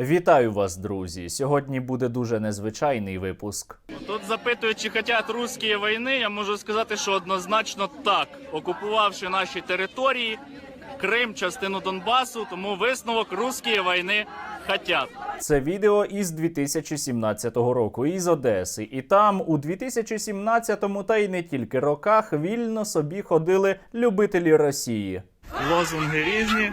Вітаю вас, друзі! Сьогодні буде дуже незвичайний випуск. Тут запитують, чи хочуть русські війни. Я можу сказати, що однозначно так. Окупувавши наші території, Крим, частину Донбасу, тому висновок русські війни хотять. Це відео із 2017 року із Одеси, і там у 2017 та й не тільки роках вільно собі ходили любителі Росії. Лозунги різні.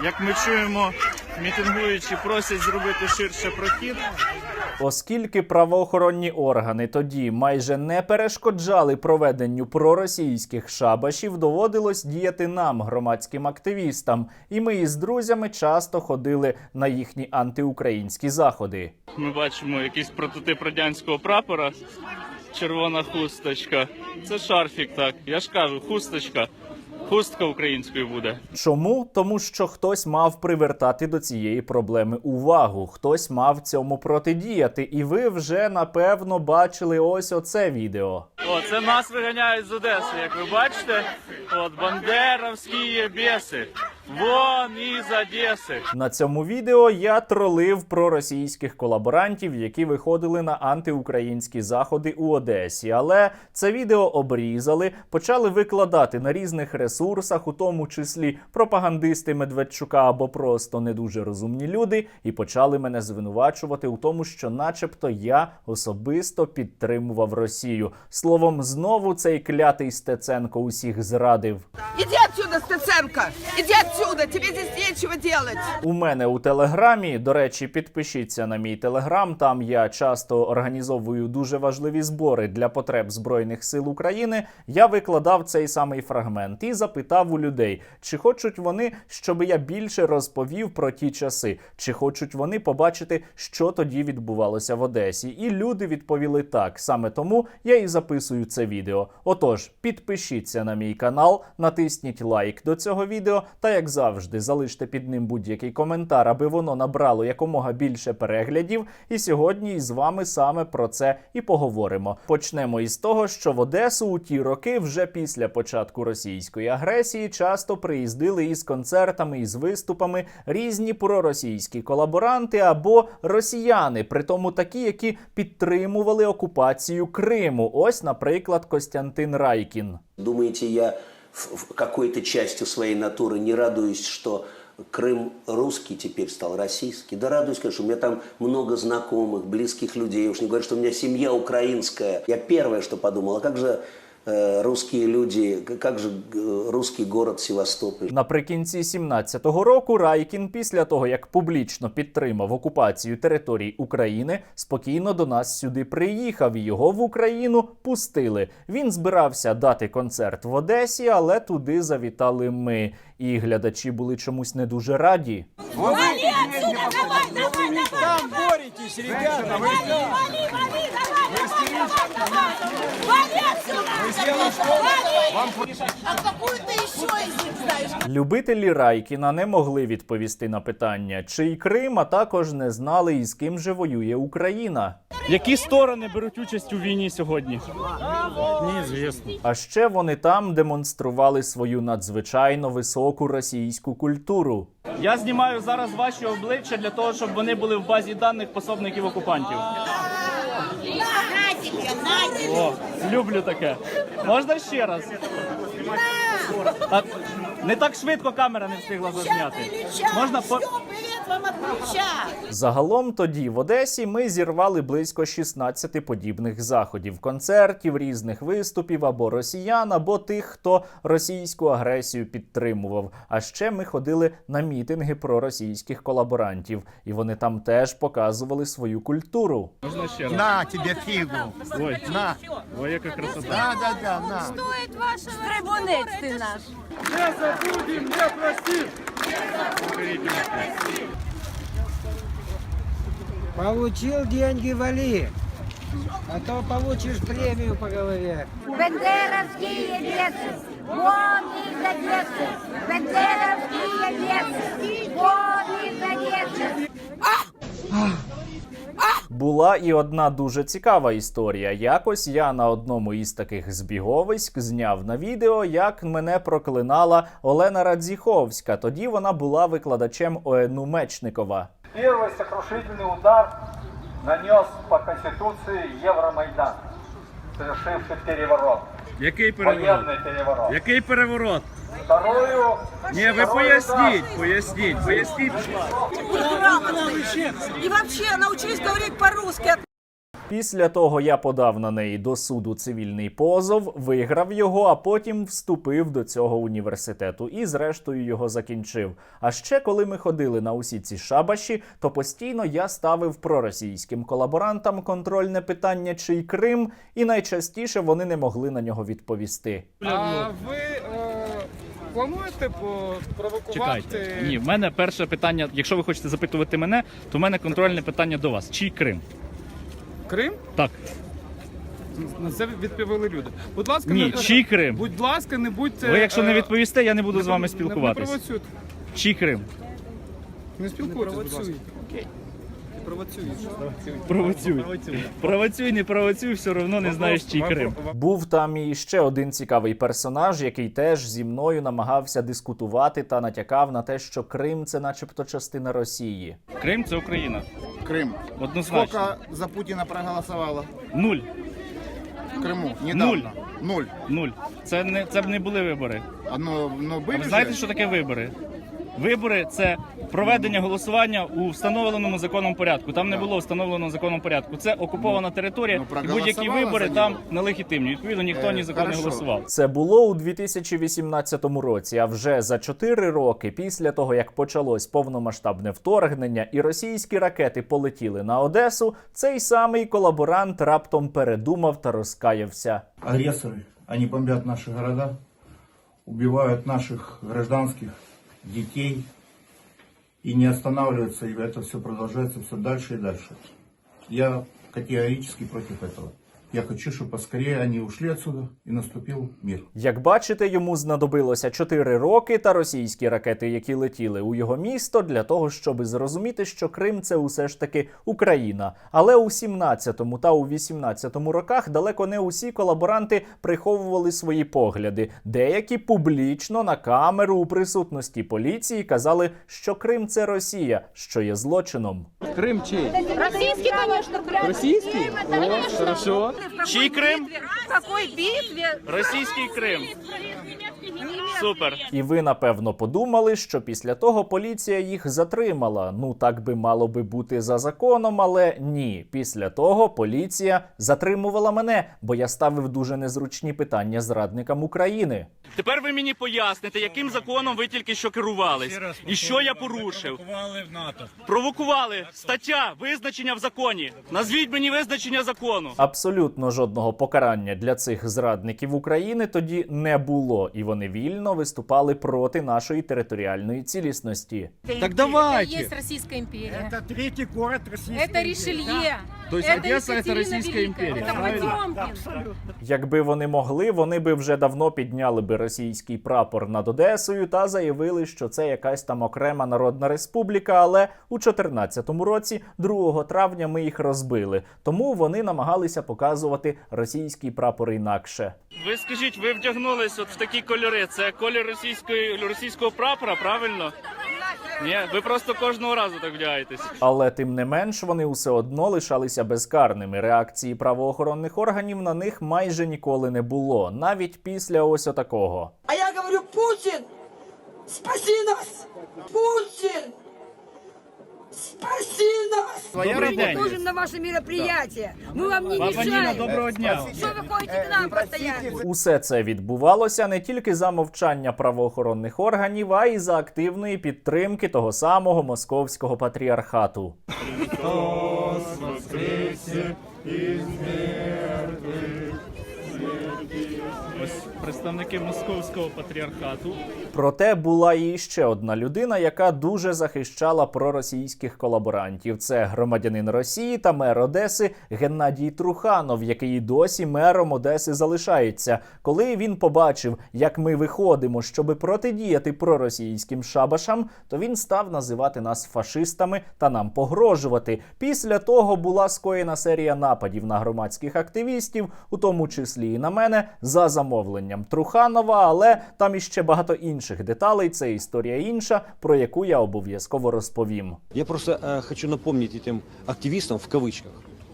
Як ми чуємо, мітингуючі просять зробити ширше прохід. Оскільки правоохоронні органи тоді майже не перешкоджали проведенню проросійських шабашів, доводилось діяти нам, громадським активістам, і ми із друзями часто ходили на їхні антиукраїнські заходи. Ми бачимо якийсь прототип радянського прапора. Червона хусточка. Це шарфік, так. Я ж кажу, хусточка. Хустка українською буде. Чому? Тому що хтось мав привертати до цієї проблеми увагу, хтось мав цьому протидіяти, і ви вже напевно бачили ось оце відео. О, це нас виганяють з Одеси, як ви бачите. От бандеровські біси. Вон із Одеси. На цьому відео я тролив проросійських колаборантів, які виходили на антиукраїнські заходи у Одесі. Але це відео обрізали, почали викладати на різних ресурсах, у тому числі пропагандисти Медведчука або просто не дуже розумні люди, і почали мене звинувачувати у тому, що, начебто, я особисто підтримував Росію. Словом, знову цей клятий Стеценко усіх зрадив. Иди отсюда, Стеценко! Иди отсюда! Тебе здесь нечего делать! У мене у телеграмі, до речі, підпишіться на мій телеграм. Там я часто організовую дуже важливі збори для потреб Збройних сил України. Я викладав цей самий фрагмент і запитав у людей, чи хочуть вони, щоб я більше розповів про ті часи, чи хочуть вони побачити, що тоді відбувалося в Одесі. І люди відповіли так. Саме тому я і записую це відео. Отож, підпишіться на мій канал, натисніть лайк до цього відео, та як завжди, залиште під ним будь-який коментар, аби воно набрало якомога більше переглядів. І сьогодні із вами саме про це і поговоримо. Почнемо із того, що в Одесу у ті роки, вже після початку російської агресії, часто приїздили із концертами із виступами різні проросійські колаборанти або росіяни, притому такі, які підтримували окупацію Криму. Ось, наприклад, Костянтин Райкін. Думаете, я какой-то части своей натуры не радуюсь, что Крым русский теперь стал российский? Да радуюсь, конечно, у меня там много знакомых, близких людей. Я уж не говорю, что у меня семья украинская. Я первое, что подумал, а как же э, русские люди, к- как же э, русский город Севастополь? Наприкінці 17-го року Райкін, після того як публічно підтримав окупацію територій України, спокійно до нас сюди приїхав. і Його в Україну пустили. Він збирався дати концерт в Одесі, але туди завітали ми. І глядачі були чомусь не дуже раді. Вали отсюда, давай, давай, давай! Там боретесь, ребята! Вали, вали, вали, Любителі Райкіна не могли відповісти на питання, чий Крим, а також не знали, із ким же воює Україна. Які сторони беруть участь у війні сьогодні? Неізвісно. А ще вони там демонстрували свою надзвичайно високу російську культуру. Я знімаю зараз ваші обличчя для того, щоб вони були в базі даних пособників окупантів. На тебе, на тебе! О, люблю таке. Можна ще раз? А, не так швидко камера не встигла зазняти. Можна по. Загалом тоді в Одесі ми зірвали близько 16 подібних заходів, концертів, різних виступів або росіян, або тих, хто російську агресію підтримував. А ще ми ходили на мітинги проросійських колаборантів, і вони там теж показували свою культуру. Можна ще раз? На тебе фигу. Ой, На. ой, яка красота. Да, да, да, на. Стрибунець ти наш! Получил деньги, вали. А то получишь премию по голове. Бендеровские лесы, вон из Одессы. Бендеровские лесы, вон из Одессы. Була і одна дуже цікава історія. Якось я на одному із таких збіговиськ зняв на відео, як мене проклинала Олена Радзіховська. Тоді вона була викладачем ОНУ Мечникова. Первый сокрушительный удар нанес по Конституции Евромайдан, совершивший переворот. Який Военный переворот. Який переворот? Вторую... Ні, ви второй поясніть, удар. поясніть, поясніть. И вообще научились говорить по-русски. Після того я подав на неї до суду цивільний позов, виграв його, а потім вступив до цього університету і, зрештою, його закінчив. А ще коли ми ходили на усі ці шабаші, то постійно я ставив проросійським колаборантам контрольне питання, чий Крим, і найчастіше вони не могли на нього відповісти. А ви е, плануєте провокувати? Чекайте. Ні, в мене перше питання. Якщо ви хочете запитувати мене, то в мене контрольне питання до вас. Чий Крим? Крим? Так. На це відповіли люди. Будь ласка, Ні, не чий Крим? Будь ласка, не будьте. Ви якщо не е, відповісте, я не буду з вами не- спілкуватись. Не. Чий Крим? Не спілкуйтесь, будь ласка. Провоцюйте. Провоцюй. Провоцюй, не провоцюй, все одно не знаєш, чий Вам- Крим. вам- Був там і ще один цікавий персонаж, який теж зі мною намагався дискутувати та натякав на те, що Крим це, начебто, частина Росії. Крим це Україна. Крым. Однозначно. Сколько за Путина проголосовало Нуль. в Крыму недавно? Нуль. Нуль. Це не це б не були вибори. А, Но, но А были ви знаєте, же? що таке вибори? Вибори це проведення голосування у встановленому законом порядку. Там не було встановленого законом порядку. Це окупована територія, ну, і будь-які вибори там нелегітимні. Відповідно, ніхто Е, ні за кого не голосував. Це було у 2018 році. А вже за 4 роки після того, як почалось повномасштабне вторгнення і російські ракети полетіли на Одесу, цей самий колаборант раптом передумав та розкаявся. агрессоры. Они бомбят наши города, убивают наших гражданских, детей и не останавливается, и это все продолжается все дальше и дальше. Я категорически против этого. Я хочу, чтобы поскорее они ушли отсюда и наступил мир. Як бачите, йому знадобилося 4 роки та російські ракети, які летіли у його місто, для того, щоб зрозуміти, що Крим це усе ж таки Україна. Але у 17-му та у 18-му роках далеко не усі колаборанти приховували свої погляди. Деякі публічно на камеру у присутності поліції казали, що Крим це Росія, що є злочином. Крим чий? Российский, конечно, Крым. Російський? О, хорошо. Чий Крим? В какой битве? Російський Крим. Супер. І ви напевно подумали, що після того поліція їх затримала. Ну так би мало би бути за законом, але ні. Після того поліція затримувала мене, бо я ставив дуже незручні питання зрадникам України. Тепер ви мені поясните, яким законом ви тільки що керувались, і що я порушив. Провокували стаття визначення в законі. Назвіть мені визначення закону. Абсолютно жодного покарання для цих зрадників України тоді не було, і вони вільно виступали проти нашої територіальної цілісності. Так давайте. Это есть Российская империя. Это третий город Российской Это Ришелье. То есть это Одесса это Екатерина Российская Великая, империя, Это правильно? Потемкин. Якби вони могли, вони би вже давно підняли би російський прапор над Одесою та заявили, що це якась там окрема народна республіка. Але у 14-му році, 2 травня, ми їх розбили. Тому вони намагалися показувати російський прапор інакше. Ви скажіть, ви вдягнулись от в такі кольори. Це колір російської російського прапора, правильно? Ні, ви просто кожного разу так вдягаєтесь. Але тим не менш вони усе одно лишалися безкарними. Реакції правоохоронних органів на них майже ніколи не було, навіть після ось отакого. А я говорю, Путин, спаси нас! Путин, спаси нас! Добрий день. Служим на ваше мероприятие. Мы вам не Баба Ніна, мешаем. доброго дня. Что вы ходите к нам постоянно? Усе це відбувалося не тільки за мовчання правоохоронних органів, а й за активної підтримки того самого московського патріархату. Ось представники московського патріархату. Проте була і ще одна людина, яка дуже захищала проросійських колаборантів. Це громадянин Росії та мер Одеси Геннадій Труханов, який досі мером Одеси залишається. Коли він побачив, як ми виходимо, щоби протидіяти проросійським шабашам, то він став називати нас фашистами та нам погрожувати. Після того була скоєна серія нападів на громадських активістів, у тому числі і на мене, за замовленням Труханова. Але там іще багато інших деталей. Це історія інша, про яку я обов'язково розповім. Я просто э, хочу напомнить этим активистам, в кавычках,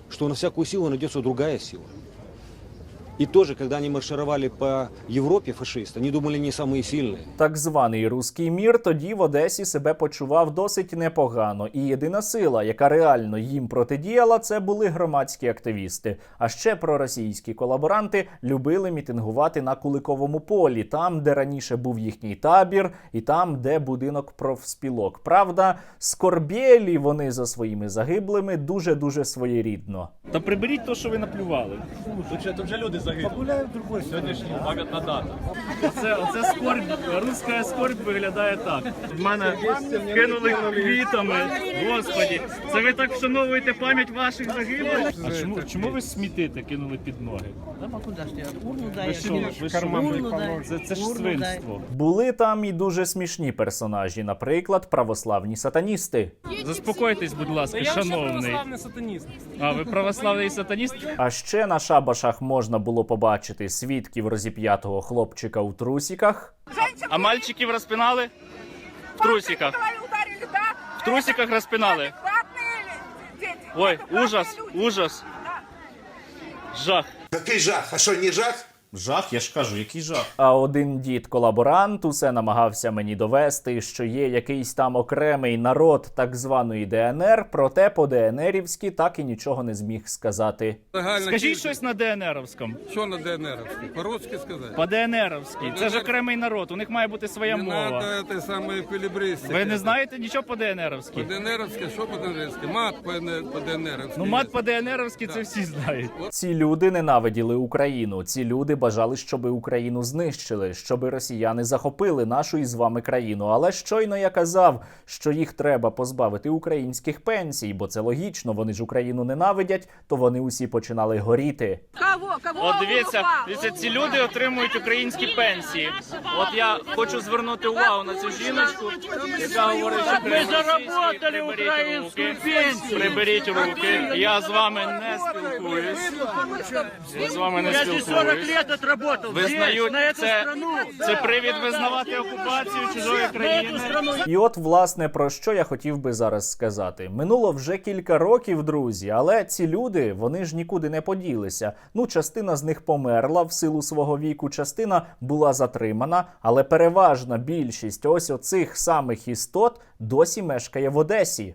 что на всякую силу найдется другая сила. И тоже, когда они маршировали по Европе, фашисты, они думали, они самые сильные. Так званий руський мір тоді в Одесі себе почував досить непогано, і єдина сила, яка реально їм протидіяла, це були громадські активісти. А ще проросійські колаборанти любили мітингувати на Куликовому полі, там, де раніше був їхній табір, і там, де будинок профспілок. Правда, скорбєлі вони за своїми загиблими дуже дуже своєрідно. Та приберіть то, що ви наплювали. Тут вже люди загинули. Сьогоднішній пам'ятна дата. Оце, оце скорбь, руська скорбь виглядає так. В мене кинули квітами. Господі, це ви так вшановуєте пам'ять ваших загиблих? А чому, чому ви смітите кинули під ноги? Ви що, ви що? Це, це ж свинство. Були там і дуже смішні персонажі, наприклад, православні сатаністи. Заспокойтесь, будь ласка, шановний. сатаніст. А ви православний сатаніст? А ще на шабашах можна було побачити свідків розіп'ятого хлопчика у трусіках. А мальчиків розпинали? В трусиках. В трусиках розпинали. Ой, ужас, ужас. Жах. Який жах? А що не жах? Жах, я ж кажу, який жах. А один дід колаборант усе намагався мені довести, що є якийсь там окремий народ так званої ДНР, проте по ДНРівськи так і нічого не зміг сказати. Скажіть щось на ДНРовському. Що на ДНР? По-русски сказати? По ДНРовськи. Це ж окремий народ, у них має бути своя мова. це саме еквілібристики. Ви не знаєте нічого по ДНРовськи? ДНРовське, що по ДНРовськи? Мат по ДНРовськи. Ну, мат по ДНРовськи це всі знають. Ці люди ненавиділи Україну. Ці люди бажали, щоб Україну знищили, щоб росіяни захопили нашу із вами країну. Але щойно я казав, що їх треба позбавити українських пенсій, бо це логічно. Вони ж Україну ненавидять, то вони усі починали горіти. Кого? Кого? От дивіться, дивіться, ці люди отримують українські пенсії. От я хочу звернути увагу на цю жіночку, яка говорить, що ми заработали українську пенсію. Приберіть руки. Я з вами не спілкуюсь. Я з вами не спілкуюсь. Визнаю, це, це привід визнавати окупацію чужої країни. І от, власне, про що я хотів би зараз сказати. Минуло вже кілька років, друзі, але ці люди вони ж нікуди не поділися. Ну, частина з них померла в силу свого віку, частина була затримана, але переважна більшість ось оцих самих істот досі мешкає в Одесі.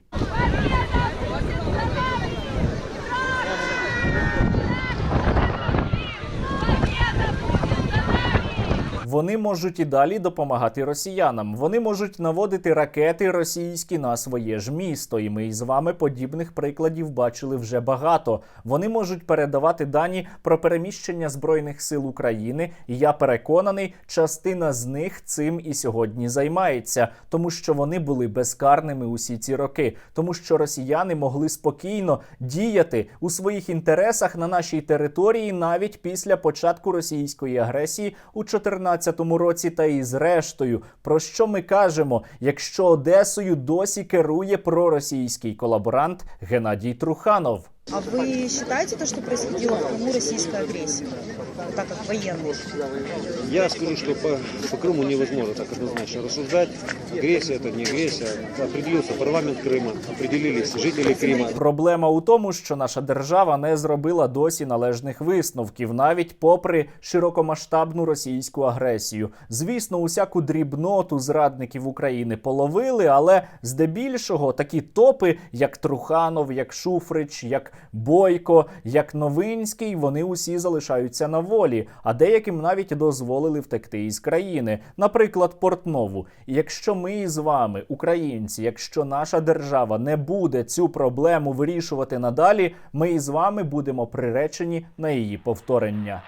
Вони можуть і далі допомагати росіянам. Вони можуть наводити ракети російські на своє ж місто. І ми із вами подібних прикладів бачили вже багато. Вони можуть передавати дані про переміщення збройних сил України. І я переконаний, частина з них цим і сьогодні займається, тому що вони були безкарними усі ці роки, тому що росіяни могли спокійно діяти у своїх інтересах на нашій території навіть після початку російської агресії у 2014 році та і зрештою. Про що ми кажемо, якщо Одесою досі керує проросійський колаборант Геннадій Труханов? А ви вважаєте, что происходила в Крыму российская агрессия? Вот так как военный. Я скажу, что по, по Крыму невозможно так однозначно рассуждать. Агрессия это не агрессия. Определился парламент Крыма, определились жители Крыма. Проблема у тому, що наша держава не зробила досі належних висновків, навіть попри широкомасштабну російську агресію. Звісно, усяку дрібноту зрадників України половили, але здебільшого такі топи, як Труханов, як Шуфрич, як Бойко, як Новинський, вони усі залишаються на волі, а деяким навіть дозволили втекти із країни, наприклад, Портнову. Якщо ми з вами, українці, якщо наша держава не буде цю проблему вирішувати надалі, ми із вами будемо приречені на її повторення.